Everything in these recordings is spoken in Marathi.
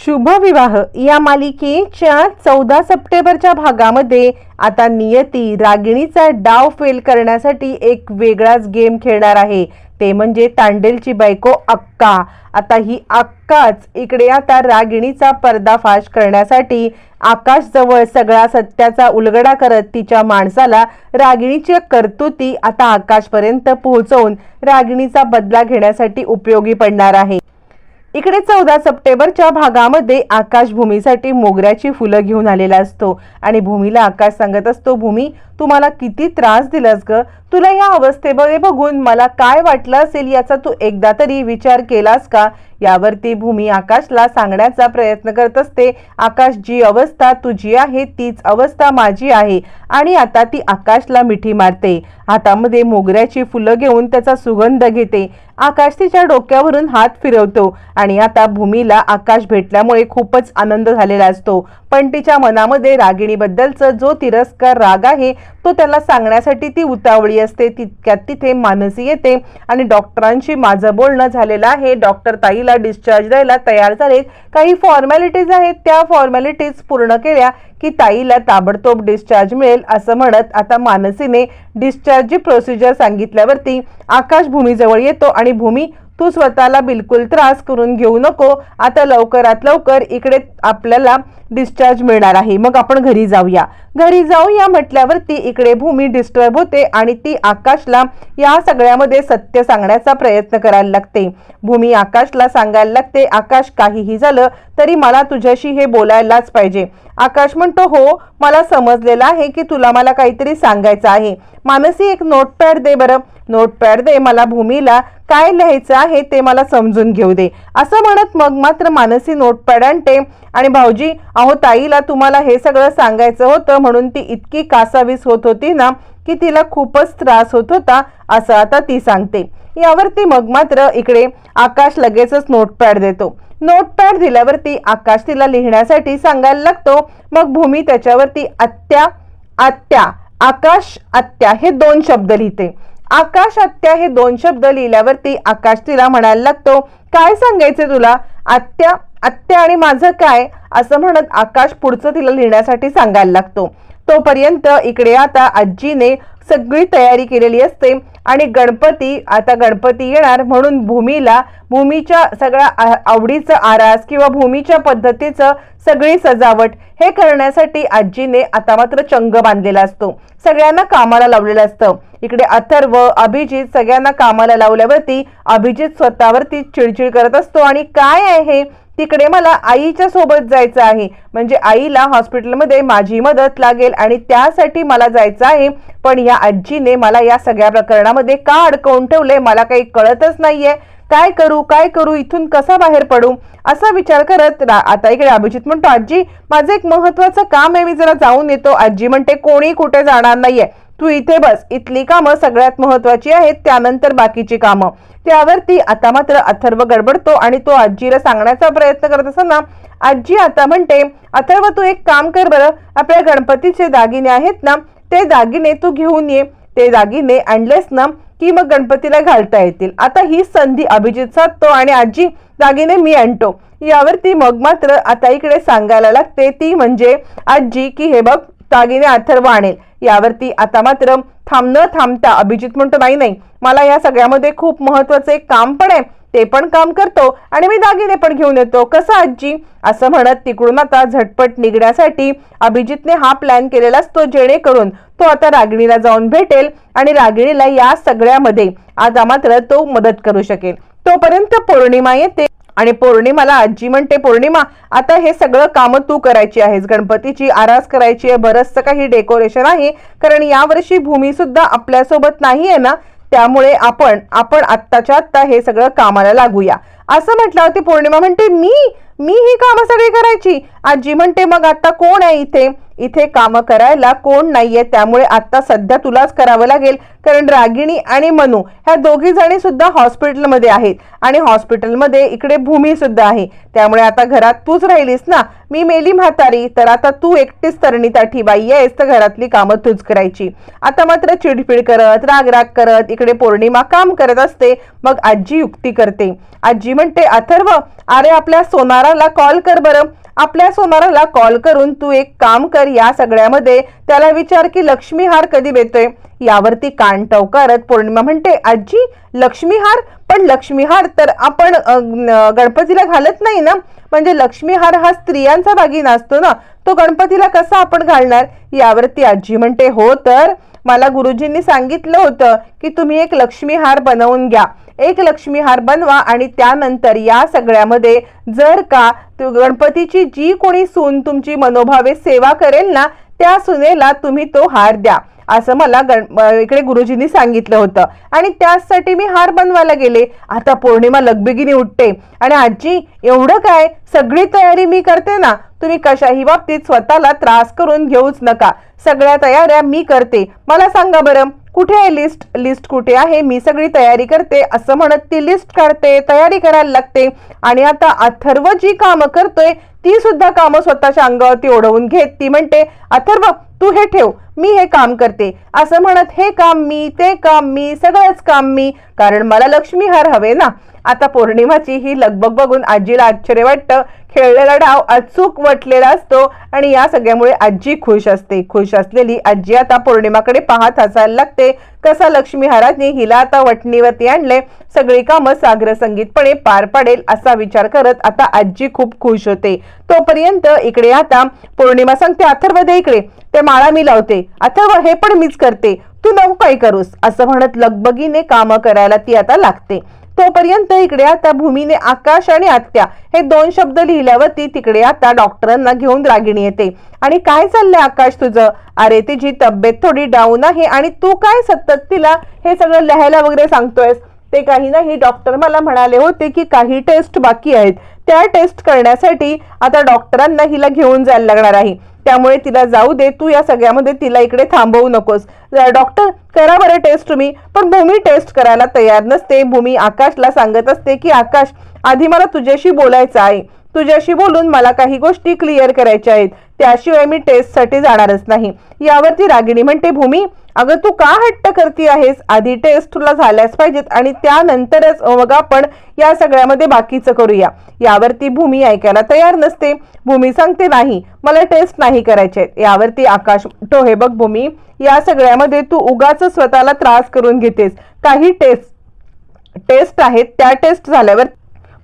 शुभविवाह. या मालिकेच्या चौदा सप्टेंबरच्या भागामध्ये आता नियती रागिणीचा डाव फेल करण्यासाठी एक वेगळाच गेम खेळणार आहे. ते म्हणजे तांडेलची बायको अक्का. आता ही अक्काच इकडे आता रागिणीचा पर्दाफाश करण्यासाठी आकाशजवळ सगळा सत्याचा उलगडा करत तिच्या माणसाला रागिणीची कर्तुती आता आकाशपर्यंत पोहोचवून रागिणीचा बदला घेण्यासाठी उपयोगी पडणार आहे. इकडे चौदा सप्टेंबरच्या भागामध्ये आकाश भूमीसाठी मोगऱ्याची फुलं घेऊन आलेला असतो आणि भूमीला आकाश सांगत असतो भूमी तू मला किती त्रास दिलास ग? तुला या अवस्थेमध्ये बघून मला काय वाटलं असेल याचा तू एकदा तरी विचार केलास का? यावरती भूमी आकाशला सांगण्याचा प्रयत्न करत असते. आकाश जी अवस्था तुझी आहे तीच अवस्था माझी आहे. आणि आता ती आकाशला मिठी मारते. हातामध्ये मोगऱ्याची फुलं घेऊन त्याचा सुगंध घेते. आकाश तिच्या डोक्यावरून हात फिरवतो आणि आता भूमीला आकाश भेटल्यामुळे खूपच आनंद झालेला असतो. पण तिच्या मनामध्ये रागिणीबद्दलचं जो तिरस्कार राग आहे तो त्याला सांगण्यासाठी ती उतावळी असते तितक्यात तिथे मानसी येते आणि डॉक्टरांशी माझं बोलणं झालेलं आहे. डॉक्टर ताईला डिस्चार्ज द्यायला तयार झालेत. काही फॉर्मॅलिटीज आहेत. त्या फॉर्मॅलिटीज पूर्ण केल्या की ताईला ताबडतोब डिस्चार्ज मिळेल असं म्हणत आता मानसीने डिस्चार्जची प्रोसिजर सांगितल्यावरती आकाश भूमीजवळ येतो आणि भूमी तू स्वतःला बिलकुल त्रास करून घेऊ नको. आता लवकरात लवकर इकडे आपल्याला डिस्चार्ज मिळणार आहे. मग आपण घरी जाऊया. घरी जाऊया म्हटल्यावरती इकडे भूमी डिस्टर्ब होते आणि ती आकाशला या सगळ्यामध्ये सत्य सांगण्याचा प्रयत्न करायला लागते. भूमी आकाशला सांगायला लागते आकाश काहीही झालं तरी मला तुझ्याशी हे बोलायलाच पाहिजे. आकाश म्हणतो हो मला समजलेलं आहे की तुला मला काहीतरी सांगायचं आहे. मानसी एक नोटपॅड दे बरं. नोटपॅड दे मला भूमीला काय लिहायचं आहे ते मला समजून घेऊ दे. असं म्हणत मग मात्र मानसी नोटपॅड आणते आणि भाऊजी अहो ताईला तुम्हाला हे सगळं सांगायचं होतं म्हणून ती इतकी कासावीस होत होती ना की तिला खूपच त्रास होत होता असं आता ती सांगते. यावरती मग मात्र इकडे आकाश लगेचच नोटपॅड देतो. नोटपॅड दिल्यावरती आकाश तिला लिहिण्यासाठी सांगायला लागतो मग भूमी त्याच्यावरती आत्या आत्या आकाश आत्या हे दोन शब्द लिहिते. आकाश आत्या हे दोन शब्द लिहिल्यावरती आकाश तिला म्हणायला लागतो काय सांगायचे तुला? आत्या आत्या आणि माझं काय? असं म्हणत आकाश पुढचं तिला लिहिण्यासाठी सांगायला लागतो. तोपर्यंत इकडे आता आजीने सगळी तयारी केलेली असते आणि गणपती आता गणपती येणार म्हणून भूमीला भूमीच्या सगळ्या आवडीचं आरास किंवा भूमीच्या पद्धतीचं सगळी सजावट हे करण्यासाठी आजीने आता मात्र चंग बांधलेला असतो. सगळ्यांना कामाला लावलेलं असतं. इकडे अथर्व अभिजित सगळ्यांना कामाला लावल्यावरती अभिजित स्वतःवरती चिडचिड करत असतो आणि काय आहे? तिकडे मला आईच्या सोबत जायचं आहे. म्हणजे आईला हॉस्पिटलमध्ये माझी मदत लागेल आणि त्यासाठी मला जायचं आहे. पण या आजीने मला या सगळ्या प्रकरणामध्ये का अडकवून ठेवले मला काही कळतच नाहीये. काय करू काय करू इथून कसा बाहेर पडू? असा विचार करत रा- आता इकडे अभिजित म्हणतो आजी माझं एक महत्वाचं काम आहे मी जरा जाऊन येतो. आजी म्हणते कोणी कुठे जाणार नाहीये. तू इथे बस. इथली कामं सगळ्यात महत्वाची आहेत त्यानंतर बाकीची कामं. त्यावरती आता मात्र अथर्व गडबडतो आणि तो आजीला सांगण्याचा प्रयत्न करत असताना आजी आता म्हणते अथर्व तू एक काम कर बरं. आपल्या गणपतीचे दागिने आहेत ना ते दागिने तू घेऊन ये. ते दागिने आणलेस ना की मग गणपतीला घालता येतील. आता ही संधी अभिजित साधतो आणि आजी दागिने मी आणतो. यावरती मग मात्र आता इकडे सांगायला लागते ती म्हणजे आजी की हे बघ दागिने अथर्व आणेल. यावरती आता मात्र थांब न थांबता अभिजित म्हणतो नाही नाही मला या सगळ्यामध्ये खूप महत्वाचं एक काम पण आहे ते पण काम करतो आणि मी दागिने पण घेऊन येतो. कसं आजी? असं म्हणत तिकडून आता झटपट निघण्यासाठी अभिजितने हा प्लॅन केलेला असतो जेणेकरून तो आता रागिणीला जाऊन भेटेल आणि रागिणीला या सगळ्यामध्ये आज मात्र तो मदत करू शकेल. तोपर्यंत पौर्णिमा येते. आणि पौर्णिमाला आजी म्हणते पौर्णिमा आता हे सगळं काम तू करायची आहेस. गणपतीची आरास करायची आहे. बरंचसं काही डेकोरेशन आहे. कारण यावर्षी भूमी सुद्धा आपल्यासोबत नाही आहे ना? त्यामुळे आपण आपण आत्ताच्या आत्ता हे सगळं कामाला लागूया. असं म्हटलं ती पौर्णिमा म्हणते मी मी ही कामं सगळी करायची. आजी म्हणते मग आता कोण आहे इथे? इथे कामं करायला कोण नाहीये त्यामुळे आता सध्या तुलाच करावं लागेल. कारण रागिणी आणि मनू ह्या दोघी जणी सुद्धा हॉस्पिटलमध्ये आहेत. आणि हॉस्पिटलमध्ये इकडे भूमी सुद्धा आहे. त्यामुळे आता घरात तूच राहिलीस ना? मी मेली म्हातारी तर आता तू एकटीच तरणीताठी बाई आहेस तर घरातली कामं तूच करायची. आता मात्र चिडफिड करत राग राग करत इकडे पौर्णिमा काम करत असते मग आजी युक्ती करते. आजी म्हणते अथर्व अरे आपल्या सोनाराला कॉल कर बरं. आपल्या सोनाराला कॉल करून तू एक काम कर या सगळ्यामध्ये. त्याला विचार की लक्ष्मी हार कधी बेतोय यावरती कान टवकारत पौर्णिमा म्हणते आजी लक्ष्मीहार? पण लक्ष्मीहार तर आपण गणपतीला घालत नाही ना? म्हणजे लक्ष्मीहार हा स्त्रियांचा दागिना असतो ना? तो गणपतीला कसा आपण घालणार? यावरती आजी म्हणते हो तर? मला गुरुजींनी सांगितलं होतं की तुम्ही एक लक्ष्मीहार बनवून घ्या. एक लक्ष्मी हार बनवा आणि त्यानंतर या सगळ्यामध्ये जर का गणपतीची जी कोणी सून तुमची मनोभावे सेवा करेल ना त्या सुनेला तुम्ही तो हार द्या. असं मला गण इकडे गुरुजींनी सांगितलं होतं. आणि त्याचसाठी मी हार बनवायला गेले. आता पौर्णिमा लगबिगिनी उठते. आणि आजी एवढं काय? सगळी तयारी मी करते ना? तुम्ही कशाही बाबतीत स्वतःला त्रास करून घेऊच नका. सगळ्या तयाऱ्या मी करते. मला सांगा बरं कुठे आहे लिस्ट लिस्ट कुठे आहे? मी सगळी तयारी करते असं म्हणत ती लिस्ट काढते तयारी करायला लागते. आणि आता अथर्व जी कामं करतोय ती सुद्धा कामं स्वतःच्या अंगावरती ओढवून घेत. ती म्हणते अथर्व तू हे ठेव मी हे काम करते. असं म्हणत हे काम मी ते काम मी सगळंच काम मी. कारण मला लक्ष्मीहार हवे ना. आता पौर्णिमाची ही लगबग बघून आजीला आश्चर्य वाटतं. खेळलेला डाव अचूक वटलेला असतो आणि या सगळ्यामुळे आजी खुश असते. खुश असलेली आजी आता पौर्णिमाकडे पाहत हसायला लागते. कसा लक्ष्मी हराजनी हिला आता वटणीवरती आणले? सगळी कामं सागर संगीतपणे पार पाडेल असा विचार करत आता आजी खूप खुश होते. तोपर्यंत इकडे आता पौर्णिमा सांगते अथर्व दे इकडे. ते माळा मी लावते. अथर्व हे पण मीच करते. तू नको काय करूस. असं म्हणत लगबगीने कामं करायला ती आता लागते. तोपर्यंत इकडे आता भूमीने आकाश आणि आत्या हे दोन शब्द लिहिल्यावरती तिकडे आता डॉक्टरांना घेऊन रागिणी येते. आणि काय चाललंय आकाश तुझं? अरे तिची तब्येत थोडी डाऊन आहे आणि तू काय सतत तिला हे सगळं लिहायला वगैरे सांगतोयस? ते काही नाही डॉक्टर मला म्हणाले होते की काही टेस्ट बाकी आहेत. त्या टेस्ट करण्यासाठी आता डॉक्टरांना हिला घेऊन जायला लागणार आहे. त्यामुळे तिला जाऊ दे तू या सगळ्यामध्ये तिला इकडे थांबवू नकोस. डॉक्टर करा बरं टेस्ट तुम्ही पण भूमी टेस्ट करायला तयार नसते. भूमी आकाशला सांगत असते की आकाश आधी मला तुझ्याशी बोलायचं आहे. तुझ्याशी बोलून मला काही गोष्टी क्लिअर करायच्या आहेत. त्याशिवाय मी टेस्टसाठी जाणारच नाही. यावरती रागिणी म्हणते भूमी अगं तू का हट्ट करती आहेस? आधी टेस्ट तुला झाल्याच पाहिजेत आणि त्यानंतरच मग आपण या सगळ्यामध्ये बाकीचं करूया. यावरती भूमी ऐकायला तयार नसते. भूमी सांगते नाही मला टेस्ट नाही करायचे यावरती आकाश म्हणतो हे बघ भूमी या सगळ्यामध्ये तू उगाच स्वतःला त्रास करून घेतेस. काही टेस्ट टेस्ट आहेत त्या टेस्ट झाल्यावर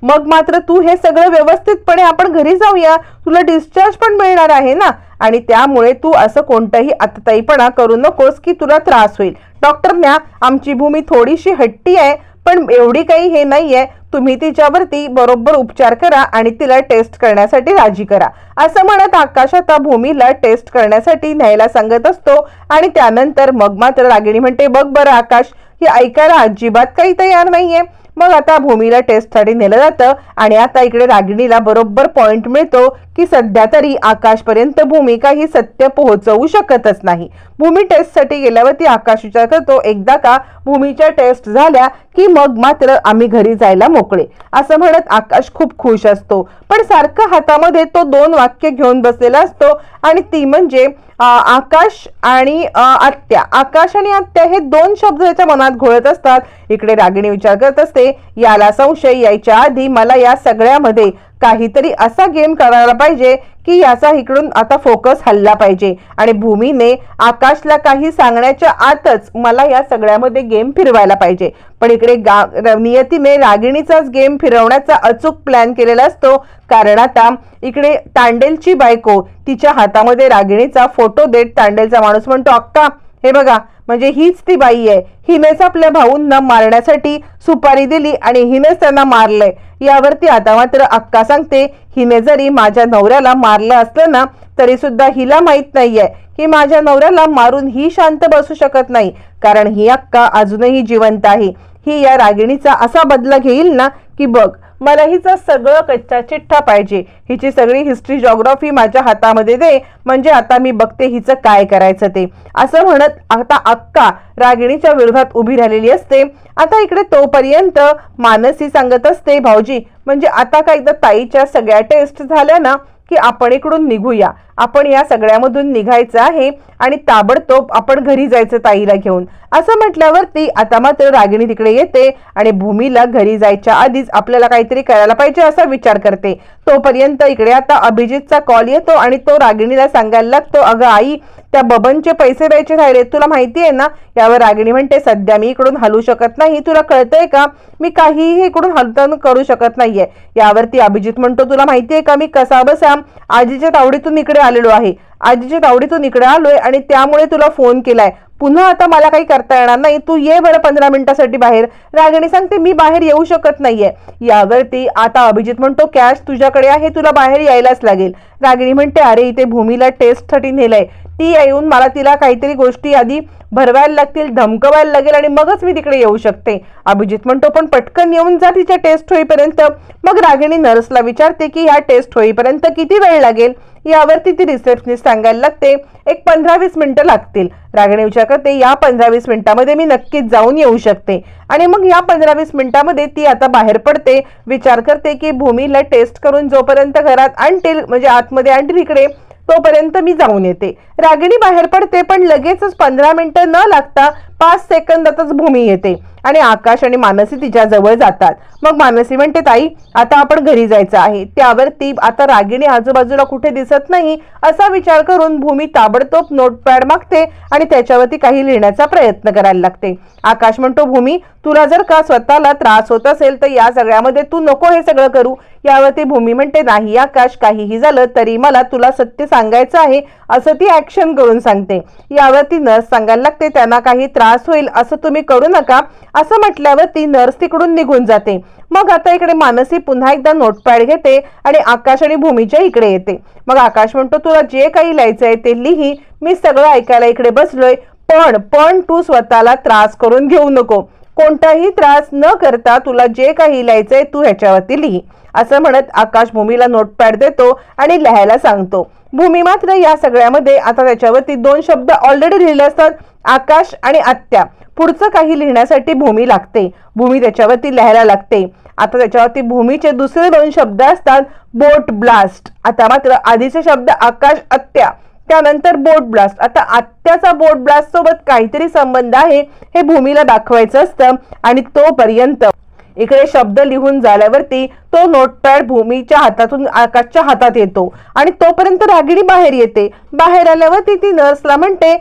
मग मात्र तू हे सगळं व्यवस्थितपणे आपण घरी जाऊया. तुला डिस्चार्ज पण मिळणार आहे ना? आणि त्यामुळे तू असं कोणतंही आतताईपणा करू नकोस की तुला त्रास होईल. डॉक्टरन्या आमची भूमी थोडीशी हट्टी आहे पण एवढी काही हे नाही आहे तुम्ही तिच्यावरती बरोबर उपचार करा आणि तिला टेस्ट करण्यासाठी राजी करा. असं म्हणत आकाश आता भूमीला टेस्ट करण्यासाठी न्यायला सांगत असतो आणि त्यानंतर मग मात्र रागिणी म्हणते बघ बरं आकाश हे ऐकायला अजिबात काही तयार नाहीये. मग आता भूमीला टेस्टसाठी नेलं जातं आणि आता इकडे रागिणीला बरोबर पॉइंट मिळतो की सध्या तरी आकाशपर्यंत भूमिका ही सत्य पोहोचवू शकतच नाही. भूमी टेस्टसाठी गेल्यावरती आकाश विचार करतो एकदा का भूमीच्या टेस्ट झाल्या की मग मात्र आम्ही घरी जायला मोकळे. असं म्हणत आकाश खूप खुश असतो. पण सारखं हातामध्ये तो दोन वाक्य घेऊन बसलेला असतो आणि ती म्हणजे आकाश आणि आत्या. आकाश आणि आत्या हे दोन शब्द त्याच्या मनात घोळत असतात. इकडे रागिणी विचार करत असते याला संशय यायच्या आधी मला या सगळ्यामध्ये काहीतरी असा गेम करायला पाहिजे की याचा इकडून आता फोकस हल्ला पाहिजे. आणि भूमीने आकाशला काही सांगण्याच्या आतच मला या सगळ्यामध्ये गेम फिरवायला पाहिजे. पण इकडे गा र- नियतीने रागिणीचाच गेम फिरवण्याचा अचूक प्लॅन केलेला असतो. कारण आता इकडे तांडेलची बायको तिच्या हातामध्ये रागिणीचा फोटो देत तांडेलचा माणूस म्हणतो अक्का हे बघा म्हणजे हीच ती बाई आहे. हिनेच आपल्या भाऊंना मारण्यासाठी सुपारी दिली आणि हिनेच त्यांना मारलंय. यावरती आता मात्र अक्का सांगते हिने जरी माझ्या नवऱ्याला मारलं असलं ना तरी सुद्धा हिला माहीत नाहीये की माझ्या नवऱ्याला मारून ही शांत बसू शकत नाही. कारण ही अक्का अजूनही जिवंत आहे. ही या रागिणीचा असा बदला घेईल ना की बघ मला हिचं सगळं कच्चा चिठ्ठा पाहिजे. हिची सगळी हिस्ट्री जॉग्राफी माझ्या हातामध्ये दे. म्हणजे आता मी बघते हिचं काय करायचं ते. असं म्हणत आता अक्का रागिणीच्या विरोधात उभी राहिलेली असते. आता इकडे तोपर्यंत मानसी सांगत असते भाऊजी म्हणजे आता का एकदा ताईच्या सगळ्या टेस्ट झाल्या ना की आपण इकडून निघूया. आपण या सगळ्यामधून निघायचं आहे आणि ताबडतोब आपण घरी जायचं ताईला घेऊन. असं म्हटल्यावरती आता मात्र रागिणी तिकडे येते आणि भूमीला घरी जायच्या आधीच आपल्याला काहीतरी करायला पाहिजे असा विचार करते. तोपर्यंत इकडे आता अभिजितचा कॉल येतो आणि तो रागिणीला सांगायला लागतो अगं आई त्या बबनचे पैसे द्यायचे राहिले. तुला माहिती आहे ना यावर रागिणी म्हणते सध्या मी इकडून हलू शकत नाही. तुला कळतंय का? मी काहीही इकडून हलतन करू शकत नाहीये. यावरती अभिजित म्हणतो तुला माहितीये का? मी कसा बसा आजीच्या तावडीतून इकडे आलेलो आहे. आजीच्या तावडीतून इकडे आलोय आणि त्यामुळे तुला फोन केलाय. पुन्हा आता मला काही करता येणार नाही. तू ये बरं पंधरा मिनिटासाठी बाहेर. रागिणी सांगते मी बाहेर येऊ शकत नाहीये. यावरती आता अभिजित म्हणतो कॅश तुझ्याकडे आहे तुला बाहेर यायलाच लागेल. रागिणी म्हणते अरे इथे भूमीला टेस्टसाठी नेलंय. ती येऊन मला तिला काहीतरी गोष्टी आधी भरवायला लागतील धमकवायला लागेल आणि मगच मी तिकडे येऊ शकते. अभिजित म्हणतो पण पटकन येऊन जा तिच्या टेस्ट होईपर्यंत. मग रागिणी नर्सला विचारते की ह्या टेस्ट होईपर्यंत किती वेळ लागेल? यावरती ती रिसेप्शनिस्ट सांगायला लागते एक पंधरा वीस मिनिटं लागतील. रागिणी विचार करते या पंधरा वीस मिनिटामध्ये मी नक्कीच जाऊन येऊ शकते. आणि मग या पंधरा वीस मिनिटामध्ये ती आता बाहेर पडते विचार करते की भूमीला टेस्ट करून जोपर्यंत घरात आणतील म्हणजे आतमध्ये आणतील इकडे तोपर्यंत मी जाऊन येते. रागिणी बाहेर पडते पण लगेचच पंधरा मिनिटं न लागता पाच सेकंदातच भूमी येते आणि आकाश आणि मानसी तिच्या जवळ जातात. मग मानसी म्हणते ताई आता आपण घरी जायचं आहे. त्यावर ती आता रागिणी आजूबाजूला कुठे दिसत नाही असा विचार करून भूमी ताबडतोब नोटपॅड मागते आणि त्याच्यावरती काही लिहिण्याचा प्रयत्न करायला लागते. आकाश म्हणतो भूमी तुला जर का स्वतःला त्रास होत असेल तर या सगळ्यामध्ये तू नको हे सगळं करू. यावरती भूमी म्हणते नाही आकाश काहीही झालं तरी मला तुला सत्य सांगायचं आहे. असं ती ऍक्शन करून सांगते. यावर ती नर्स सांगायला लागते त्यांना काही त्रास होईल असं तुम्ही करू नका. असं म्हटल्यावर ती नर्स तिकडून निघून जाते. मग आता इकडे मानसी पुन्हा एकदा नोटपॅड घेते आणि आकाश आणि भूमीच्या इकडे येते. मग आकाश म्हणतो तुला जे काही लिहायचं आहे ते लिही. मी सगळं ऐकायला इकडे बसलोय. पण पण तू स्वतःला त्रास करून घेऊ नको. कोणताही त्रास न करता तुला जे काही लिहायचंय तू ह्याच्यावरती लिही. असं म्हणत आकाश भूमीला नोटपॅड देतो आणि लिहायला सांगतो. भूमी मात्र या सगळ्यामध्ये आता त्याच्यावरती दोन शब्द ऑलरेडी लिहिले असतात. आकाश आणि आत्या. पुढचं काही लिहिण्यासाठी भूमी लागते. भूमी त्याच्यावरती लिहायला लागते. आता त्याच्यावरती भूमीचे दुसरे दोन शब्द असतात बोट ब्लास्ट आता मात्र आधीचे शब्द आकाश आत्या. त्यानंतर बोट ब्लास्ट आता आत्याचा बोट ब्लास्ट सोबत काहीतरी संबंध आहे हे भूमीला दाखवायचं असतं आणि तोपर्यंत इकडे शब्द लिहून झाल्यावरती तो नोटपॅड भूमीच्या हातातून आकाशच्या हातात येतो आणि तोपर्यंत रागिणी बाहेर येते. बाहेर आल्यावरती ती नर्सला म्हणते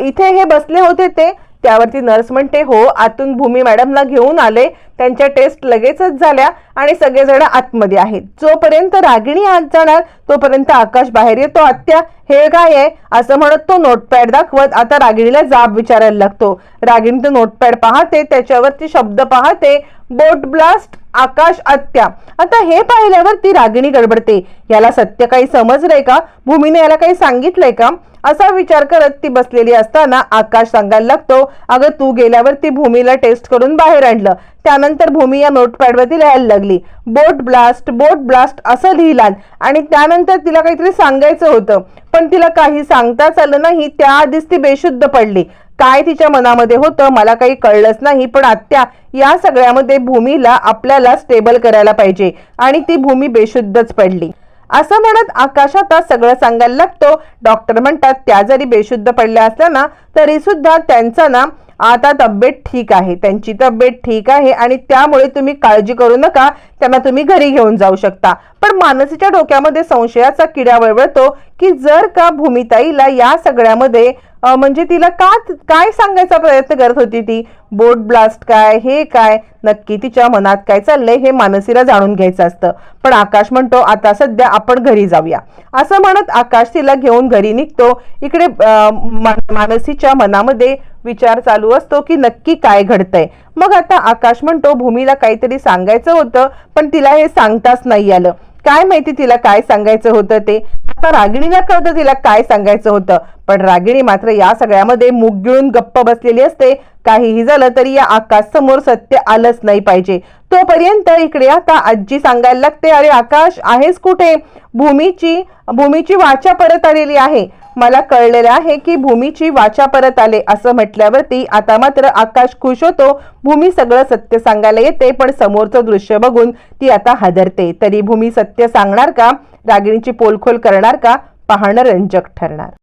इथे हे बसले होते ते? त्यावरती नर्स म्हणते हो आतून भूमी मॅडमला घेऊन आले. त्यांच्या टेस्ट लगेचच झाल्या आणि सगळेजण आतमध्ये आहेत. जोपर्यंत रागिणी आत जाणार तोपर्यंत आकाश बाहेर येतो. आत्या हे काय आहे? असं म्हणत तो नोटपॅड दाखवत आता रागिणीला जाब विचारायला लागतो. रागिणी तो नोटपॅड पाहते त्याच्यावरती शब्द पाहते बोट ब्लास्ट आकाश आत्या. आता हे पाहिल्यावर ती रागिणी गडबडते. याला सत्य काही समजलंय का? भूमीने याला काही सांगितलंय का? असा विचार करत ती बसलेली असताना आकाश सांगायला लागतो अगं तू गेल्यावर ती भूमीला टेस्ट करून बाहेर आणलं. त्यानंतर भूमी या नोटपॅडवरती लिहायला लागली. बोट ब्लास्ट बोट ब्लास्ट असं लिहिलात आणि त्यानंतर तिला काहीतरी सांगायचं होतं. पण तिला काही सांगताच आलं नाही. त्याआधीच ती बेशुद्ध पडली. काय तिच्या मनामध्ये होतं मला काही कळलंच नाही. पण आत्या या सगळ्यामध्ये भूमीला आपल्याला स्टेबल करायला पाहिजे. आणि ती भूमी बेशुद्धच पडली. असं म्हणत आकाश आता सगळं सांगायला लागतो. डॉक्टर म्हणतात त्या जरी बेशुद्ध पडल्या असल्या ना तरी सुद्धा त्यांचा ना आता तब्येत ठीक आहे त्यांची तब्येत ठीक आहे आणि त्यामुळे तुम्ही काळजी करू नका त्यांना तुम्ही घरी घेऊन जाऊ शकता. पण मानसीच्या डोक्यामध्ये संशयाचा किडा वळवळतो की जर का भूमिताईला या सगळ्यामध्ये म्हणजे तिला का काय सांगायचा प्रयत्न करत होती ती? बोट ब्लास्ट काय हे काय? नक्की तिच्या मनात काय चाललंय हे मानसीला जाणून घ्यायचं असतं. पण आकाश म्हणतो आता सध्या आपण घरी जाऊया. असं म्हणत आकाश तिला घेऊन घरी निघतो. इकडे मानसीच्या मनामध्ये विचार चालू असतो की नक्की काय घडतंय. मग आता आकाश म्हणतो भूमीला काहीतरी सांगायचं होतं पण तिला हे सांगताच नाही आलं. काय माहिती तिला काय सांगायचं होतं ते? आता रागिणीला कळतं तिला काय सांगायचं होतं. पण रागिणी मात्र या सगळ्यामध्ये मुगळून गिळून गप्प बसलेली असते. काहीही झालं तरी या आकाश समोर सत्य आलंच नाही पाहिजे. तोपर्यंत इकडे आता आजी सांगायला लागते अरे आकाश आहेस कुठे? भूमीची भूमीची वाचा परत आलेली आहे. मला कळलेलं आहे की भूमीची वाचा परत आले असं म्हटल्यावरती आता मात्र आकाश खुश होतो. भूमी सगळं सत्य सांगायला येते पण समोरचं दृश्य बघून ती आता हादरते. तरी भूमी सत्य सांगणार का? रागिणीची पोलखोल करणार का? पाहणं रंजक ठरणार.